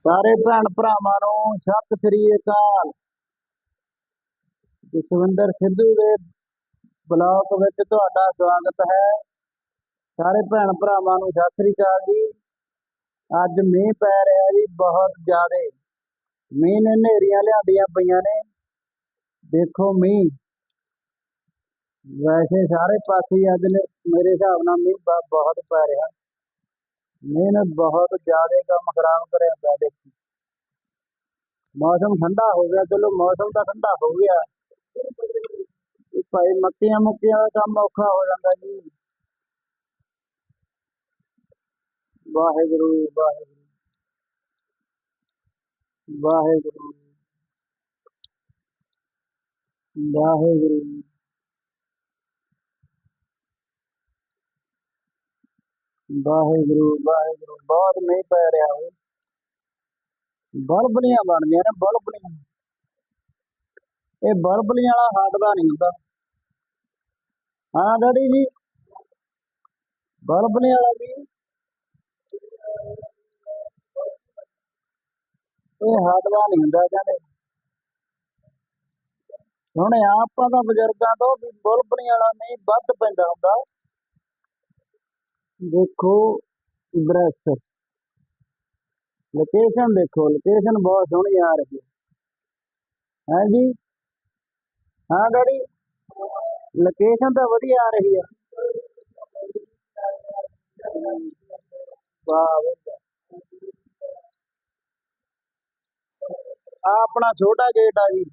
ਸਾਰੇ ਭੈਣ ਭਰਾਵਾਂ ਨੂੰ ਸਤਿ ਸ੍ਰੀ ਅਕਾਲ। ਜਸਵਿੰਦਰ ਸਿੱਧੂ ਦੇ ਬਲੌਗ ਵਿੱਚ ਤੁਹਾਡਾ ਸਵਾਗਤ ਹੈ। ਸਾਰੇ ਭੈਣ ਭਰਾਵਾਂ ਨੂੰ ਸਤਿ ਸ੍ਰੀ ਅਕਾਲ ਜੀ। ਅੱਜ ਮੀਂਹ ਪੈ ਰਿਹਾ ਜੀ ਬਹੁਤ ਜ਼ਿਆਦੇ। ਮੀਂਹ ਨੇ ਹਨੇਰੀਆਂ ਲਿਆਂਦੀਆਂ ਪਈਆਂ ਨੇ। ਦੇਖੋ ਮੀਂਹ। ਵੈਸੇ ਸਾਰੇ ਪਾਸੇ ਅੱਜ ਨੇ ਮੇਰੇ ਹਿਸਾਬ ਨਾਲ ਮੀਂਹ ਬ- ਬਹੁਤ ਪੈ ਰਿਹਾ। ਮੀਂਹ ਨੇ ਬਹੁਤ ਜ਼ਿਆਦਾ ਕੰਮ ਖਰਾਬ ਕਰਿਆ ਪਿਆ ਦੇਖੀ। ਮੌਸਮ ਠੰਡਾ ਹੋ ਗਿਆ, ਚਲੋ ਮੌਸਮ ਤਾਂ ਠੰਡਾ ਹੋ ਗਿਆ। ਇਹ ਭਾਈ ਮੱਕੀਆਂ ਮੁੱਕੀਆਂ ਦਾ ਕੰਮ ਔਖਾ ਹੋ ਜਾਂਦਾ ਜੀ। ਵਾਹਿਗੁਰੂ ਵਾਹਿਗੁਰੂ ਬਹੁਤ ਮੀਂਹ ਪੈ ਰਿਹਾ ਹੈ ਬਲਬਲੀਆਂ ਬਣਦੀਆਂ ਨੇ, ਬਲਬਲੀਆਂ। ਇਹ ਬਲਬਲੀਆਂ ਵਾਲਾ ਹਟਦਾ ਨਹੀਂ ਹੁੰਦਾ। ਹਾਂ, ਡੈਡੀ ਜੀ। ਬਲਬਲੀਆਂ ਵਾਲਾ ਵੀ। ਇਹ ਹਟਦਾ ਨਹੀਂ ਹੁੰਦਾ ਕਹਿੰਦੇ ਹੁਣ ਆਪਾਂ ਤਾਂ ਬਜ਼ੁਰਗਾਂ ਤੋਂ ਵੀ ਬਲਬਲੀਆਂ ਵਾਲਾ ਨਹੀਂ, ਵੱਧ ਪੈਂਦਾ ਹੁੰਦਾ। ਦੇਖੋ ਬ੍ਰੈਸ ਲੋਕੇਸ਼ਨ ਦੇਖੋ ਲੋਕੇਸ਼ਨ ਬਹੁਤ ਸੋਹਣੀ ਆ ਰਹੀ ਹੈ। ਹੈ ਜੀ? ਹਾਂ ਡੈਡੀ? ਲੋਕੇਸ਼ਨ ਤਾਂ ਵਧੀਆ ਆ ਰਹੀ ਹੈ। ਵਾਹ ਬਈ ਆਪਣਾ ਛੋਟਾ ਗੇਟ ਆ ਜੀ।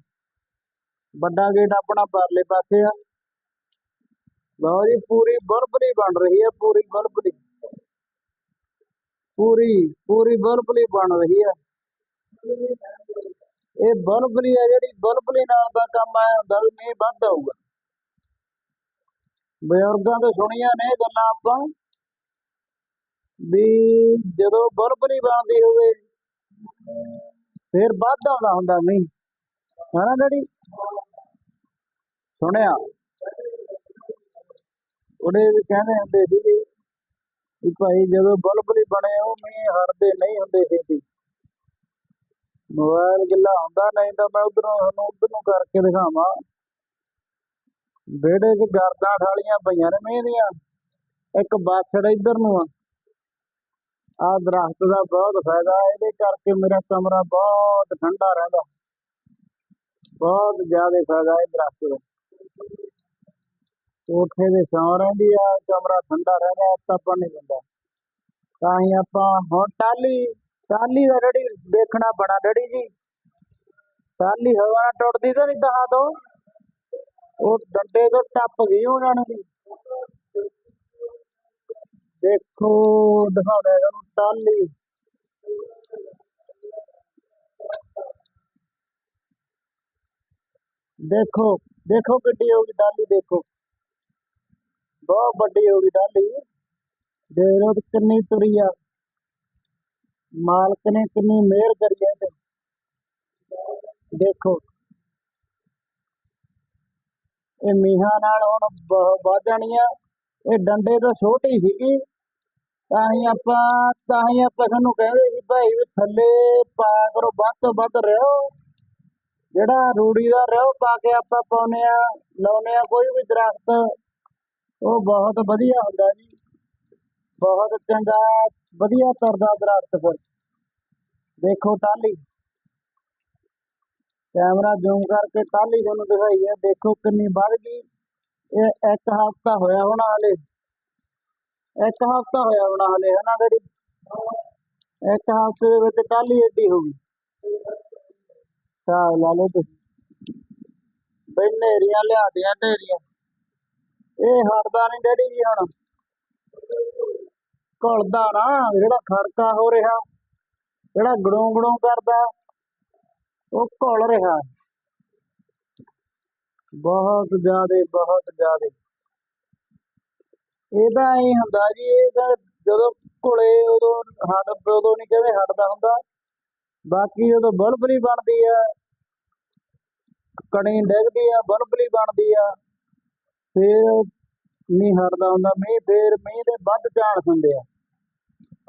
ਵੱਡਾ ਗੇਟ ਆਪਣਾ ਪਰਲੇ ਪਾਸੇ ਆ। ਲਓ ਜੀ ਪੂਰੀ ਬਲਬਲੀ ਬਣ ਰਹੀ ਹੈ, ਪੂਰੀ ਬਲਬਲੀ ਪੂਰੀ ਪੂਰੀ ਬਲਬਲੀ ਬਣ ਰਹੀ ਹੈ। ਇਹ ਬਲਬਲੀ ਹੈ ਜਿਹੜੀ ਬਲਬਲੀ ਨਾਲ ਦਾ ਕੰਮ ਆਇਆ ਹੁੰਦਾ ਮੀਂਹ ਵੱਧ ਆਊਗਾ। ਬਜ਼ੁਰਗਾਂ ਤੋਂ ਸੁਣੀਆਂ ਨੇ ਇਹ ਗੱਲਾਂ ਆਪਾਂ ਵੀ ਜਦੋਂ ਬਲਬਲੀ ਬਣਦੀ ਹੋਵੇ, ਫਿਰ ਵੱਧ ਆਉਂਦਾ ਹੁੰਦਾ ਮੀਂਹ। ਹਨਾ ਡੈਡੀ? ਸੁਣਿਆ? ਉਹਦੇ ਵੀ ਕਹਿੰਦੇ ਹੁੰਦੇ ਸੀ ਵੀ ਭਾਈ ਜਦੋਂ ਬਲਬਲੀ ਬਣੇ ਉਹ ਮੀਂਹ ਹਰਦੇ ਨਹੀਂ ਹੁੰਦੇ ਸੀ ਮੋਬਾਈਲ ਗਿੱਲਾ ਹੁੰਦਾ ਨਹੀਂ ਤਾਂ ਮੈਂ ਉਧਰੋਂ ਤੁਹਾਨੂੰ ਉਧਰ ਕਰਕੇ ਦਿਖਾਵਾਂ। ਵਿਹੜੇ 'ਚ ਗਰਦਾਂ ਠਾਲੀਆਂ ਪਈਆਂ ਨੇ ਮੀਂਹ ਦੀਆਂ। ਇੱਕ ਬਾਛੜ ਇੱਧਰ ਨੂੰ ਆ। ਆ ਦਰਖਤ ਦਾ ਬਹੁਤ ਫਾਇਦਾ, ਇਹਦੇ ਕਰਕੇ ਮੇਰਾ ਕਮਰਾ ਬਹੁਤ ਠੰਡਾ ਰਹਿੰਦਾ। ਬਹੁਤ ਜ਼ਿਆਦਾ ਫਾਇਦਾ ਇਹ ਦਰਖਤ ਦਾ। ਕੋਠੇ ਦੇ ਛਾਂ ਰਹਿੰਦੀ ਆ, ਕਮਰਾ ਠੰਡਾ ਰਹਿੰਦਾ ਆਪਾਂ ਨਹੀਂ ਦਿੰਦਾ। ਤਾਂ ਹੀ ਆਪਾਂ ਹੁਣ ਟਾਲੀ ਟਾਲੀ ਦਾ ਡੈਡੀ ਦੇਖਣਾ ਬਣਾ ਡੈਡੀ ਜੀ। ਟਾਲੀ ਹਵਾ ਨਾਲ ਟੁੱਟਦੀ ਤਾਂ ਨਹੀਂ ਦਹਾਂ ਤੋਂ। ਉਹ ਡੰਡੇ ਤੋਂ ਟੱਪ ਗਈ ਉਹਨਾਂ ਨੂੰ ਦੇਖੋ ਦਿਖਾਉਣਾ ਇਹਨੂੰ ਟਾਲੀ ਦੇਖੋ ਦੇਖੋ ਕਿੱਡੀ ਹੋ ਗਈ ਟਾਲੀ ਦੇਖੋ। ਬਹੁਤ ਵੱਡੀ ਹੋ ਗਈ ਟਾਲੀ ਦੇਖ ਕਿੰਨੀ ਤੁਰੀ ਆ। ਮਾਲਕ ਨੇ ਕਿੰਨੀ ਮਿਹਰ ਕਰੀ ਹੈ ਤੇ ਦੇਖੋ। ਇਹ ਮੀਹਾਂ ਨਾਲ ਹੁਣ ਬ- ਵੱਧ ਜਾਣੀ ਆ। ਇਹ ਡੰਡੇ ਤਾਂ ਛੋਟੀ ਸੀਗੀ। ਤਾਂ ਹੀ ਆਪਾਂ, ਤਾਂ ਹੀ ਆਪਾਂ ਸਾਨੂੰ ਕਹਿੰਦੇ ਸੀ, ਭਾਈ ਵੀ ਥੱਲੇ ਪਾ ਕਰੋ, ਵੱਧ ਤੋਂ ਵੱਧ ਰਿਓ ਜਿਹੜਾ ਰੂੜੀ ਦਾ ਰਿਓ ਪਾ ਕੇ ਆਪਾਂ ਪਾਉਨੇ ਆ ਲਾਉਨੇ ਆ ਕੋਈ ਵੀ ਦਰਖਤ। ਉਹ ਬਹੁਤ ਵਧੀਆ ਹੁੰਦਾ ਜੀ। ਬਹੁਤ ਚੰਗਾ, ਵਧੀਆ ਤਰਦਾ ਦਰਖਤ। ਦੇਖੋ ਟਾਲੀ ਕੈਮਰਾ ਜ਼ੂਮ ਕਰਕੇ ਟਾਲੀ ਤੁਹਾਨੂੰ ਦਿਖਾਈ ਹੈ। ਦੇਖੋ ਕਿੰਨੀ ਵੱਧ ਗਈ। ਇਹ ਇੱਕ ਹਫ਼ਤਾ ਹੋਇਆ ਹੋਣਾ ਹਲੇ। ਇੱਕ ਹਫ਼ਤਾ ਹੋਇਆ ਹੋਣਾ ਹਲੇ ਹਨਾ ਜਿਹੜੀ ਇੱਕ ਹਫ਼ਤੇ ਦੇ ਵਿੱਚ ਟਾਲੀ ਏਡੀ ਹੋ ਗਈ। ਸਾਹ ਲਾ ਲਓ ਤੁਸੀਂ। ਬਈ ਨੇਰੀਆਂ ਲਿਆਦੀਆਂ ਨੇਰੀਆਂ ਇਹ ਹਟਦਾ ਨਹੀਂ ਡੈਡੀ ਜੀ ਹੁਣ। ਘੁਲਦਾ ਨਾ, ਜਿਹੜਾ ਖੜਕਾ ਹੋ ਰਿਹਾ, ਜਿਹੜਾ ਗੜੋਂ ਗੜੋਂ ਕਰਦਾ, ਉਹ ਘੁਲ ਰਿਹਾ। ਬਹੁਤ ਜ਼ਿਆਦੇ ਬਹੁਤ ਜ਼ਿਆਦੇ। ਇਹਦਾ ਇਹ ਹੁੰਦਾ ਜੀ ਇਹਦਾ ਜਦੋਂ ਘੁਲੇ, ਉਦੋਂ ਹਟ ਉਦੋਂ ਨਹੀਂ ਕਹਿੰਦੇ ਹਟਦਾ ਹੁੰਦਾ। ਬਾਕੀ ਜਦੋਂ ਬਲਬਲੀ ਬਣਦੀ ਆ, ਕਣੀ ਡਿੱਗਦੀ ਆ ਬਲਬਲੀ ਬਣਦੀ ਆ ਫੇਰ ਨਹੀਂ ਹਟਦਾ ਹੁੰਦਾ, ਮੀਂਹ ਫੇਰ ਮੀਂਹ ਦੇ ਵੱਧ ਝਾੜ ਹੁੰਦੇ ਆ।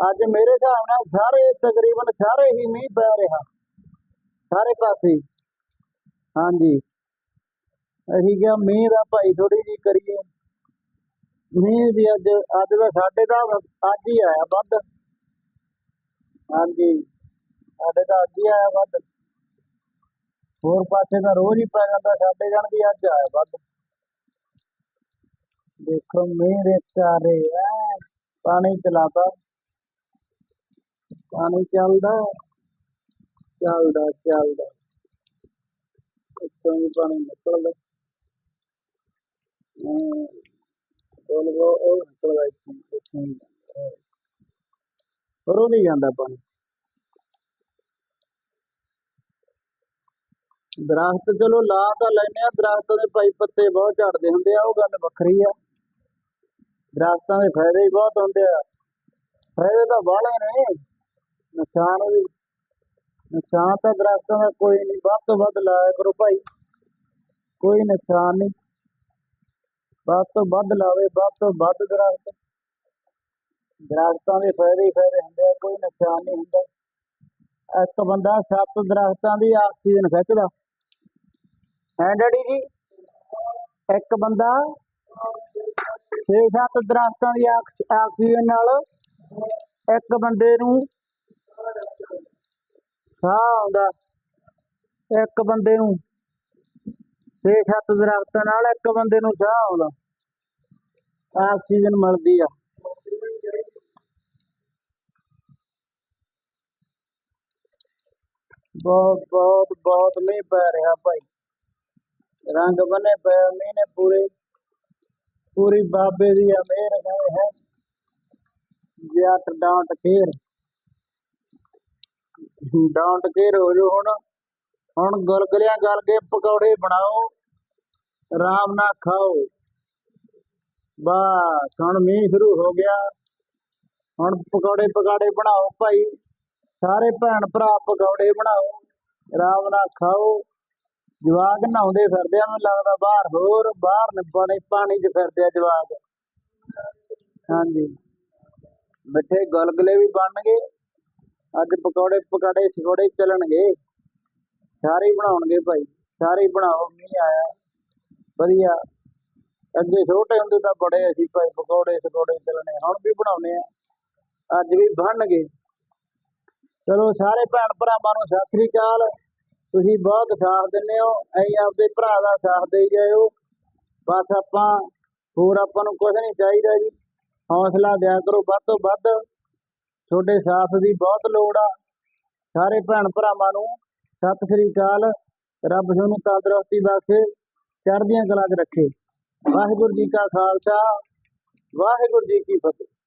ਅੱਜ ਮੇਰੇ ਹਿਸਾਬ ਨਾਲ ਸਾਰੇ ਤਕਰੀਬਨ ਸਾਰੇ ਹੀ ਮੀਂਹ ਪੈ ਰਿਹਾ। ਸਾਰੇ ਪਾਸੇ। ਹੀ। ਹਾਂਜੀ। ਅਸੀਂ ਕਿਹਾ ਮੀਂਹ ਦਾ ਭਾਈ ਥੋੜੀ ਜੀ ਕਰੀਏ। ਮੀਂਹ ਵੀ ਅੱਜ ਅੱਜ ਦਾ ਸਾਡੇ ਦਾ ਅੱਜ ਹੀ ਆਇਆ ਵੱਧ। ਹਾਂਜੀ। ਸਾਡੇ ਤਾਂ ਅੱਜ ਹੀ ਆਇਆ ਵੱਧ। ਹੋਰ ਪਾਸੇ ਤਾਂ ਰੋਜ਼ ਹੀ ਪੈ ਜਾਂਦਾ, ਸਾਡੇ ਜਾਣ ਵੀ ਅੱਜ ਆਇਆ ਵੱਧ। ਦੇਖੋ ਮੀਂਹ ਦੇ ਚਾਰੇ ਐ ਪਾਣੀ ਚਲਾਤਾ। ਪਾਣੀ ਚੱਲਦਾ ਚੱਲਦਾ ਚੱਲਦਾ। ਵੀ ਪਾਣੀ ਨਿਕਲਦਾ। ਹਮ, ਬੋਲ ਉਹ ਨਿਕਲਦਾ ਇੱਥੋਂ ਪਰ ਉਹ ਨਹੀਂ ਜਾਂਦਾ ਪਾਣੀ। ਦਰਖਤ ਚਲੋ ਲਾ ਤਾਂ ਲੈਨੇ ਆ ਦਰਖਤ ਦੇ ਭਾਈ ਪੱਤੇ ਬਹੁਤ ਝੜਦੇ ਹੁੰਦੇ ਆ ਉਹ ਗੱਲ ਵੱਖਰੀ ਆ। ਦਰਖਤਾਂ ਦੇ ਫਾਇਦੇ ਹੀ ਬਹੁਤ ਹੁੰਦੇ ਆ। ਫਾਇਦੇ ਤਾਂ ਬਾਹਲੇ ਨੇ। ਨੁਕਸਾਨ ਵੀ ਨੁਕਸਾਨ ਤਾਂ ਦਰਖਤਾਂ ਦਾ ਕੋਈ ਨਹੀਂ। ਵੱਧ ਤੋਂ ਵੱਧ ਲਾਇਆ ਕਰੋ ਭਾਈ। ਕੋਈ ਨੁਕਸਾਨ ਨਹੀਂ। ਵੱਧ ਤੋਂ ਵੱਧ ਲਾਵੇ, ਵੱਧ ਤੋਂ ਵੱਧ ਦਰਖਤ। ਦਰਖਤਾਂ ਦੇ ਫਾਇਦੇ ਹੀ ਫਾਇਦੇ ਹੁੰਦੇ ਆ, ਕੋਈ ਨੁਕਸਾਨ ਨਹੀਂ ਹੁੰਦਾ। ਇੱਕ ਬੰਦਾ ਸੱਤ ਦਰਖਤਾਂ ਦੀ ਆਕਸੀਜਨ ਖਿੱਚਦਾ। ਹੈ ਡੈਡੀ ਜੀ? ਇੱਕ ਬੰਦਾ ਛੇ ਸੱਤ ਦਰਖਤਾਂ ਦੀ ਆਕਸ- ਆਕਸੀਜਨ ਨਾਲ ਇੱਕ ਬੰਦੇ ਨੂੰ ਸਾਹ ਆਉਂਦਾ। ਇੱਕ ਬੰਦੇ ਨੂੰ ਛੇ ਸੱਤ ਦਰਖਤਾਂ ਨਾਲ ਇੱਕ ਬੰਦੇ ਨੂੰ ਸਾਹ ਆਉਂਦਾ। ਆਕਸੀਜਨ ਮਿਲਦੀ ਆ। ਬਹੁਤ ਬਹੁਤ ਬਹੁਤ ਮੀਂਹ ਪੈ ਰਿਹਾ ਭਾਈ। ਰੰਗ ਬਨੇ ਪਏ ਮੀਂਹ ਨੇ ਪੂਰੇ ਪੂਰੀ ਬਾਬੇ ਦੀ ਆ ਮਿਹਰ ਗਏ ਹੈ ਜੱਟ ਡਾਂਟ ਖੇਰ। ਡਾਂਟ ਖੇਰ ਹੋ ਜੋ ਹੁਣ। ਹੁਣ ਗੁਲਗੁਲਿਆਂ ਗਲ ਕੇ ਪਕੌੜੇ ਬਣਾਓ। ਆਰਾਮ ਨਾਲ ਖਾਓ। ਬਸ, ਹੁਣ ਮੀਂਹ ਸ਼ੁਰੂ ਹੋ ਗਿਆ। ਹੁਣ ਪਕੌੜੇ ਪਕਾੜੇ ਬਣਾਓ ਭਾਈ। ਸਾਰੇ ਭੈਣ ਭਰਾ ਪਕੌੜੇ ਬਣਾਓ। ਆਰਾਮ ਨਾਲ ਖਾਓ। ਜਵਾਕ ਨਹਾਉਂਦੇ ਫਿਰਦੇ ਆ, ਮੈਨੂੰ ਲੱਗਦਾ ਬਾਹਰ ਹੋਰ, ਬਾਹਰ ਨੀ ਪਾਣੀ 'ਚ ਫਿਰਦੇ ਆ ਜਵਾਕ ਹਾਂਜੀ। ਮਿੱਠੇ ਗੁਲਗੁਲੇ ਵੀ ਬਣਨਗੇ, ਅੱਜ ਪਕੌੜੇ ਪਕਾੜੇ ਛਕੌੜੇ ਚੱਲਣਗੇ। ਸਾਰੇ ਬਣਾਉਣਗੇ ਭਾਈ, ਸਾਰੇ ਬਣਾਓ, ਮੀਂਹ ਆਇਆ। ਵਧੀਆ। ਅੱਗੇ ਛੋਟੇ ਹੁੰਦੇ ਤਾਂ ਬੜੇ ਅਸੀਂ ਭਾਈ ਪਕੌੜੇ ਛਕੌੜੇ ਚੱਲਣੇ, ਹੁਣ ਵੀ ਬਣਾਉਨੇ ਆ। ਅੱਜ ਵੀ ਬਣਨਗੇ। ਚਲੋ ਸਾਰੇ ਭੈਣ ਭਰਾਵਾਂ ਨੂੰ ਸਤਿ ਸ੍ਰੀ ਅਕਾਲ। ਤੁਸੀਂ ਬਹੁਤ ਸਾਥ ਦਿੰਦੇ ਹੋ, ਅਸੀਂ ਆਪਦੇ ਭਰਾ ਦਾ ਸਾਥ ਦੇਈ ਜਾਇਓ। ਬਸ ਆਪਾਂ, ਹੋਰ ਆਪਾਂ ਨੂੰ ਕੁਝ ਨਹੀਂ ਚਾਹੀਦਾ ਜੀ। ਹੌਸਲਾ ਦਿਆ ਕਰੋ, ਵੱਧ ਤੋਂ ਵੱਧ। ਤੁਹਾਡੇ ਸਾਥ ਦੀ ਬਹੁਤ ਲੋੜ ਆ। ਸਾਰੇ ਭੈਣ ਭਰਾਵਾਂ ਨੂੰ ਸਤਿ ਸ੍ਰੀ ਅਕਾਲ। ਰੱਬ ਤੁਹਾਨੂੰ ਤੰਦਰੁਸਤੀ ਬਖਸ਼ੇ, ਚੜ੍ਹਦੀਆਂ ਕਲਾ 'ਚ ਰੱਖੇ। ਵਾਹਿਗੁਰੂ ਜੀ ਕਾ ਖਾਲਸਾ, ਵਾਹਿਗੁਰੂ ਜੀ ਕੀ ਫਤਿਹ।